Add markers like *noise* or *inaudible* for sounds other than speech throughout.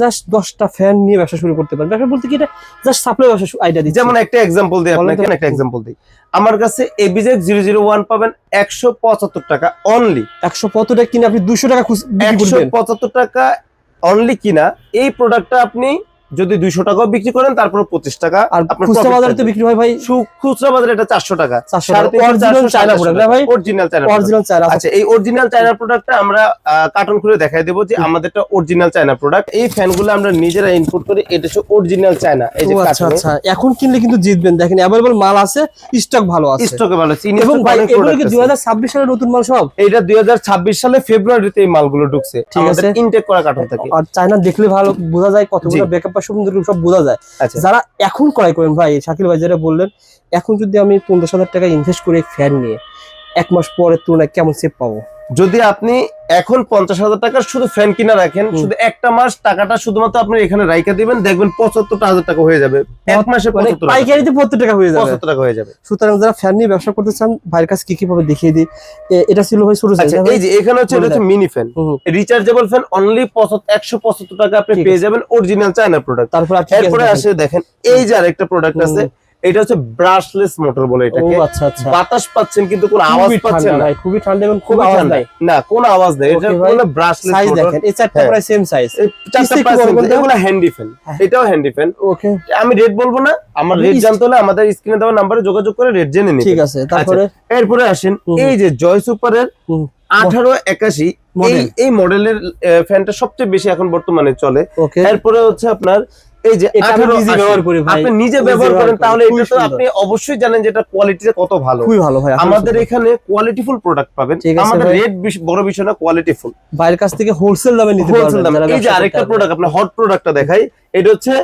Just দশটা fan নিয়ে ব্যবসা শুরু করতে পারেন। ব্যবসা বলতে কি এটা জাস্ট সাপ্লাই ব্যবসা আইডিয়া দিচ্ছি। যেমন একটা এক্সাম্পল দিই আপনাকে একটা এক্সাম্পল দিই। আমার কাছে এবিজেড জিরো জিরো ওয়ান পাবেন একশো পঁচাত্তর টাকা অনলি একশো কতটা কিনে আপনি দুশো টাকা একশো পঁচাত্তর টাকা অনলি কিনা এই প্রোডাক্টটা আপনি যদি দুইশো টাকাও বিক্রি করেন তারপর পঁচিশ টাকা। আর খুচরা বাজারে তো বিক্রি হয় ভাই? খুচরা বাজারে এটা চারশো টাকা। 400 সাড়ে তিনশো, Original চারশো, চায়না সাড়ে product চারশো না ভাই? টাকা। Original China product। Original China আচ্ছা এই অরিজিনাল চায়না প্রোডাক্টটা আমরা কার্টন খুলে দেখাই দেবো যে আমাদেরটা অরিজিনাল চায়না প্রোডাক্ট এই ফ্যানগুলো আমরা নিজেরা ইনপুট করি এটা হচ্ছে অরিজিনাল চায়না। এই যে আচ্ছা আচ্ছা। এখন কিনলে কিন্তু জিতবেন। দেখেন অ্যাভেলেবল মাল আছে স্টক ভালো আছে। স্টকে ভালো আছে এবং ভাই এগুলো কি আছে। দুই হাজার ছাব্বিশ সালের নতুন মাল সব? এইটা দুই হাজার ছাব্বিশ সালে ফেব্রুয়ারিতে এই মালগুলো ঢুকছে। ঠিক আমাদের আছে। ইনটেক করা কার্টন থেকে আর চায়না দেখলে ভালো বোঝা যায় কতগুলো জি। বা সুন্দর সব বোঝা যায়। আচ্ছা। যারা এখন ক্রয় করেন ভাই শাকিল ভাই যেটা বললেন এখন যদি আমি পনেরো হাজার টাকা ইনভেস্ট করে ফ্যান নিয়ে এক মাস পরের তুলনায় কেমন সেফ পাবো? যদি আপনি এখন পঞ্চাশ হাজার টাকার শুধু ফ্যান কিনা রাখেন শুধু একটা মাস টাকাটা শুধুমাত্র আপনি এখানে রাইখা দিবেন দেখবেন পঁচাত্তর হাজার টাকা হয়ে যাবে। এক মাসে মানে পঁচাত্তর পাইকারিতে পঁচাত্তর টাকা হয়ে যাবে। পঁচাত্তর টাকা হয়ে যাবে। সুতরাং যারা ফ্যান নিয়ে ব্যবসা করতে চান ভাইয়ের কাছে কি কি ভাবে দেখিয়ে দিই। এটা ছিল ভাই শুরু আচ্ছা এই যে এখানে হচ্ছে এটা হচ্ছে mini fan rechargeable fan only একশো পঁচাত্তর টাকা আপনি পেয়ে যাবেন অরিজিনাল চায়না প্রোডাক্ট তারপর এরপরে আসে দেখেন এই যে আরেকটা প্রোডাক্ট আছে এটা হচ্ছে ব্রাশলেস মোটর বলে এটাকে। আচ্ছা আচ্ছা। বাতাস পাচ্ছেন কিন্তু কোনো আওয়াজ পাচ্ছেন না। খুবই ঠান্ডা এবং খুব খুবই আওয়াজ ঠান্ডা। নাই। না কোনো আওয়াজ নেই। এটা। কোনো ব্রাশলেস সাইজ দেখেন এই চারটা হ্যাঁ। প্রায় সেম সাইজ চারটা কোনটা? এগুলো হ্যান্ডি ফ্যান। এটাও হ্যান্ডি ফ্যান ওকে। আমি রেট বলব না। আমার রেট জানতে হলে আমাদের স্ক্রিনে দেওয়া নাম্বারে যোগাযোগ করে রেট জেনে নিন ঠিক আছে তারপরে? এরপরে আসেন এই যে জয় সুপারের। আঠারো একাশি এই এই মডেলের ফ্যানটা সবচেয়ে বেশি এখন বর্তমানে চলে। এরপরে হচ্ছে আপনার এই যে এটা আমি 18 নিজে ব্যবহার করি ভাই। আপনি নিজে ব্যবহার করেন তাহলে এটা তো আপনি অবশ্যই জানেন যে এটা কোয়ালিটিটা কত ভালো। খুবই ভালো ভাই আমাদের এখানে কোয়ালিটিফুল প্রোডাক্ট পাবেন। আমাদের। রেট বড় বিষয় না কোয়ালিটিফুল বাইরের কাছ থেকে হোলসেল দামে নিতে পারবেন এই যে আরেকটা প্রোডাক্ট আপনার হট প্রোডাক্টটা দেখাই এটা হচ্ছে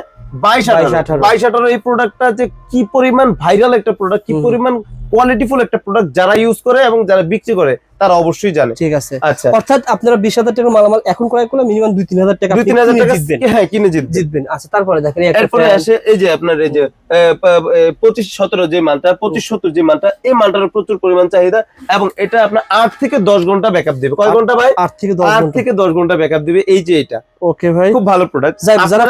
বাইশ 22 আঠারো আঠারো। বাইশ আঠারো এই প্রোডাক্টটা যে কি পরিমাণ ভাইরাল একটা প্রোডাক্ট কি পরিমাণ কোয়ালিটিফুল একটা প্রোডাক্ট যারা ইউজ করে এবং যারা বিক্রি করে তারা অবশ্যই জানে। ঠিক আছে। আচ্ছা। অর্থাৎ আপনারা বিশ হাজার টাকার মালামাল এখন ক্রয় করলে মিনিমাম দুই তিন হাজার টাকা দুই তিন হাজার টাকা হ্যাঁ কিনে জিতবে জিতবেন। আচ্ছা তারপরে দেখেন এরপরে আসে এই যে আপনার এই যে পঁচিশ সতেরো যে মালটা পঁচিশ সত্তর যে মালটা এই মালটার প্রচুর পরিমাণ চাহিদা এবং এটা আপনার আট থেকে দশ ঘণ্টা ব্যাকআপ দেবে। কয় ঘণ্টা ভাই? আট থেকে দশ আট থেকে দশ ঘণ্টা ব্যাকআপ দেবে। এই যে এটা। ওকে ভাই। খুব ভালো প্রোডাক্ট যারা যারা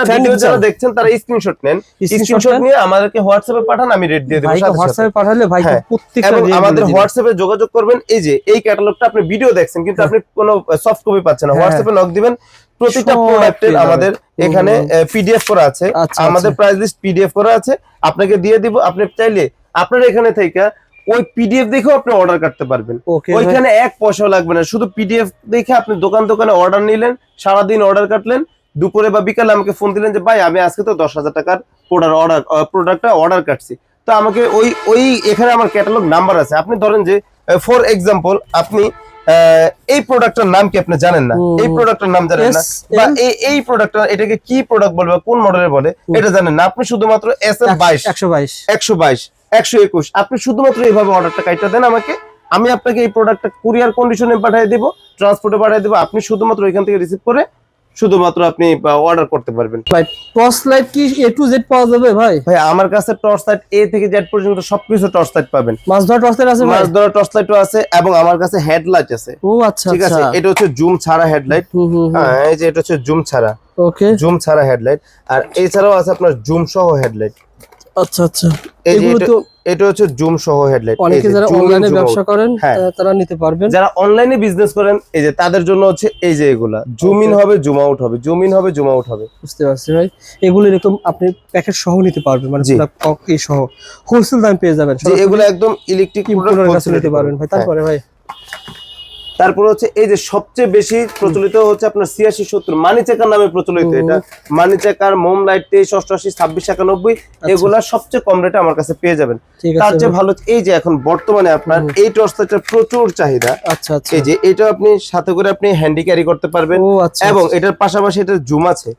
যারা দেখছেন তারা স্ক্রিনশট নেন। স্ক্রিনশট নিয়ে আমাদেরকে হোয়াটসঅ্যাপে পাঠান আমি রেট দিয়ে দেবো। হোয়াটসঅ্যাপে পাঠালে ভাই হ্যাঁ। প্রত্যেকটা আমাদের হোয়াটসঅ্যাপে যোগাযোগ করবেন এই যে এই ক্যাটালগটা আপনি ভিডিও দেখছেন কিন্তু আপনি কোনো সফট কপি পাচ্ছেন না। হ্যাঁ। হোয়াটসঅ্যাপে নক দিবেন প্রতিটা প্রোডাক্টের আমাদের এখানে পিডিএফ করা আছে। আচ্ছা, আমাদের আচ্ছা। প্রাইস লিস্ট পিডিএফ করা আছে। আপনাকে দিয়ে দিব আপনি চাইলে আপনার এখানে থেকে ওই পিডিএফ দেখেও আপনি অর্ডার করতে পারবেন। ওইখানে এক পয়সাও লাগবে না। শুধু পিডিএফ দেখে আপনি দোকান দোকানে অর্ডার নিলেন সারাদিন অর্ডার কাটলেন দুপুরে বা বিকালে আমাকে ফোন দিলেন যে ভাই আমি আজকে তো দশ হাজার টাকার প্রোডাক্ট অর্ডার প্রোডাক্টটা অর্ডার কাটছি। তো আমাকে ওই ওই এখানে আমার ক্যাটালগ নাম্বার আছে। আপনি ধরেন যে ফর এক্সাম্পল আপনি এই প্রোডাক্টটার নাম কি আপনি জানেন না। এই প্রোডাক্টের নাম জানেন না? বা এই এই প্রোডাক্টটা এটাকে কি প্রোডাক্ট বলবে কোন মডেলের বলে এটা জানেন না। আপনি শুধুমাত্র এস এফ বাইশ। একশো বাইশ। একশো বাইশ একশো একুশ। আপনি শুধুমাত্র এইভাবে অর্ডারটা কাইটা দেন আমাকে। আমি আপনাকে এই প্রোডাক্টটা কুরিয়ার কন্ডিশনে পাঠিয়ে দিব ট্রান্সপোর্টে পাঠিয়ে দিব। আপনি শুধুমাত্র এখান থেকে রিসিভ করে শুধুমাত্র আপনি অর্ডার করতে পারবেন। ভাই টর্চ লাইট কি এ টু জেড পাওয়া যাবে ভাই? ভাই আমার কাছে টর্চ লাইট এ থেকে জেড পর্যন্ত সবকিছু টর্চ লাইট পাবেন। মাছ ধরা টর্চ লাইট আছে মাছ ধরা টর্চ লাইটও আছে এবং আমার কাছে হেডলাইট আছে। ও আচ্ছা ঠিক আছে? আচ্ছা। এটা হচ্ছে জুম ছাড়া হেডলাইট হ্যাঁ এই যে এটা হচ্ছে জুম ছাড়া। ওকে জুম ছাড়া হেডলাইট আর এছাড়াও আছে আপনার জুম সহ হেডলাইট আচ্ছা আচ্ছা। এগুলো তো এটা হচ্ছে জুম সহ হেডলাইট। অনেকে যারা অনলাইনে ব্যবসা করেন হ্যাঁ। তারা নিতে পারবেন। যারা অনলাইনে বিজনেস করেন এই যে তাদের জন্য হচ্ছে এই যে এগুলা। জুম ইন হবে জুম আউট হবে। জুম ইন হবে জুম আউট হবে। বুঝতে পারছি ভাই। এগুলো এরকম আপনি প্যাকেট সহ নিতে পারবেন মানে এই সহ। হোলসেল দাম পেয়ে যাবেন। এগুলো একদম ইলেকট্রিক নিতে পারবেন ভাই। তারপরে ভাই। তারপর হচ্ছে এই যে সবচেয়ে বেশি প্রচলিত হচ্ছে আপনার ছিয়াশি সত্তর মানি চেকার নামে প্রচলিত এটা। মানি চেকার মোম লাইট তেইশ অষ্টআশি ছাব্বিশ একানব্বই এগুলা সবচেয়ে কম রেটে আমার কাছে পেয়ে যাবেন। তার চেয়ে ভালো এই যে এখন বর্তমানে আপনার এই টর্চ লাইটের প্রচুর চাহিদা। আচ্ছা আচ্ছা। এই যে এটা আপনি সাথে করে আপনি হ্যান্ডি ক্যারি করতে পারবেন আচ্ছা এবং আচ্ছা। এটার পাশাপাশি এটার জুম আছে।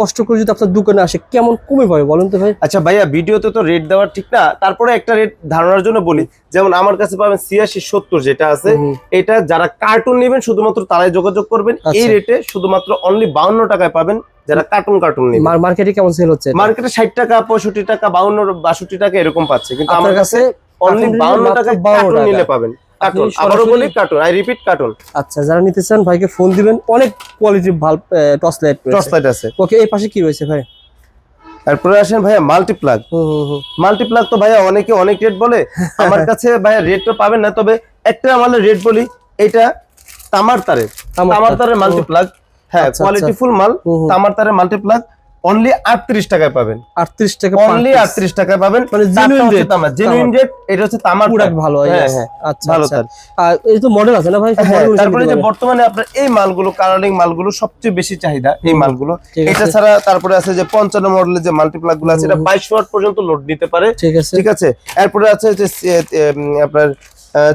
কষ্ট করে যদি আপনার দোকানে আসে কেমন কমে পাবে বলেন তো ভাই? আচ্ছা ভাইয়া ভিডিওতে তো রেট দেওয়ার ঠিক না তারপরে একটা রেট ধারণার জন্য বলি। যেমন আমার কাছে পাবেন ছিয়াশি সত্তর যেটা আছে এটা যারা কার্টুন নেবেন শুধুমাত্র তারাই যোগাযোগ করবেন। এই আচ্ছা। রেটে শুধুমাত্র অনলি বাউন্ন টাকায় পাবেন যারা কার্টুন কার্টুন নেবেন মার- মার্কেটে কেমন সেল হচ্ছে মার্কেটে ষাট টাকা পঁয়ষট্টি টাকা বাউন্ন বাষট্টি টাকা এরকম পাচ্ছে। কিন্তু আমার কাছে অনলি বাউন্ন টাকা 52 কার্টুন নিলে পাবেন। কার্টুন আবারও বলি কার্টুন আই রিপিট কার্টুন আচ্ছা যারা নিতে চান ভাইকে ফোন দিবেন। অনেক টর্চ লাইট টর্চ লাইট আছে। ওকে এই পাশে কি রয়েছে ভাই? তারপরে আসেন ভাইয়া মাল্টিপ্লাগ মাল্টিপ্লাগ তো ভাইয়া অনেকে অনেক রেট বলে। *laughs* আমার কাছে ভাইয়া রেট তো পাবেন না তবে একটা আমাদের রেট বলি। এটা তামার তারের। তামার তামার তার। তারের মাল্টিপ্লাগ হ্যাঁ আচ্ছা, কোয়ালিটি আচ্ছা। ফুল মাল। তামার তারের মাল্টিপ্লাগ অনলি আটত্রিশ টাকায় পাবেন। আটত্রিশ টাকা অনলি আটত্রিশ টাকায় পাবেন। মানে genuine rate। জেনুইন রেট এটা হচ্ছে তামার প্রোডাক্ট ভালো হ্যাঁ, হ্যাঁ, আচ্ছা ভালো আচ্ছা। তার। আর এই তো মডেল আছে না ভাই? হ্যাঁ, তারপরে যে বর্তমানে আপনার এই মালগুলো কালারিং মালগুলো সবচেয়ে বেশি চাহিদা এই মালগুলো। এটা ছাড়া তারপরে আছে যে পঞ্চান্ন মডেলের যে মাল্টিপ্লাগগুলো আছে এটা হুম। বাইশ ওয়াট পর্যন্ত লোড নিতে পারে। ঠিক আছে। ঠিক আছে? এরপরে আছে যে আপনার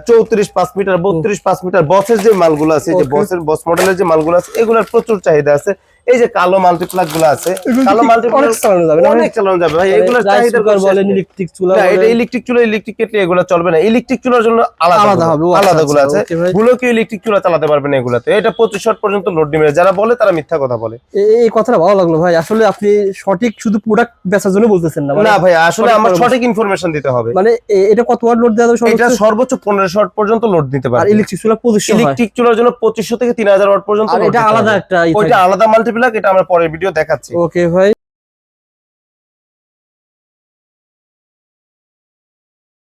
চৌত্রিশ পাঁচ মিটার বত্রিশ পাঁচ মিটার বসের যে মালগুলো আছে যে বসের। বস মডেলের যে মালগুলো আছে এগুলোর প্রচুর চাহিদা আছে। এই যে কালো মাল্টিপ্লাগগুলো আছে কালো কি মাল্টিপ্লাগ অনেক চালানো যাবে অনেক চালানো যাবে ভাই রাইস চাহিদা বলেন ইলেকট্রিক চুলা না এটা ইলেকট্রিক চুলা ইলেকট্রিক কেটলি এগুলো চলবে না। ইলেকট্রিক চুলার জন্য আলাদা আলাদা হবে, আচ্ছা, আলাদা গুলো আচ্ছা, আছে okay ভাই। গুলোকে ইলেকট্রিক চুলা চালাতে পারবেন এগুলাতে। এটা পঁচিশ ওয়াট পর্যন্ত লোড নিবে। যারা বলে তারা মিথ্যা কথা বলে। এই কথাটা ভালো লাগল ভাই। আসলে আপনি সঠিক শুধু প্রোডাক্ট বেচার জন্য বলতেছেন না। মানে- না ভাই আসলে আমার সঠিক ইনফরমেশন দিতে হবে। মানে এটা কত ওয়াট লোড দেওয়া যাবে এটা সর্বোচ্চ? সর্বোচ্চ পনেরোশো ওয়াট পর্যন্ত লোড দিতে আর পারে ইলেকট্রিক চুলা পঁচিশশো হয়। ইলেকট্রিক চুলার জন্য পঁচিশশো থেকে তিন হাজার ওয়াট পর্যন্ত আর এটা আলাদা। একটা ওইটা থাকে। আলাদা মাল্টিপ্লাগ এটা আমরা পরের ভিডিও দেখাচ্ছি। ওকে ভাই।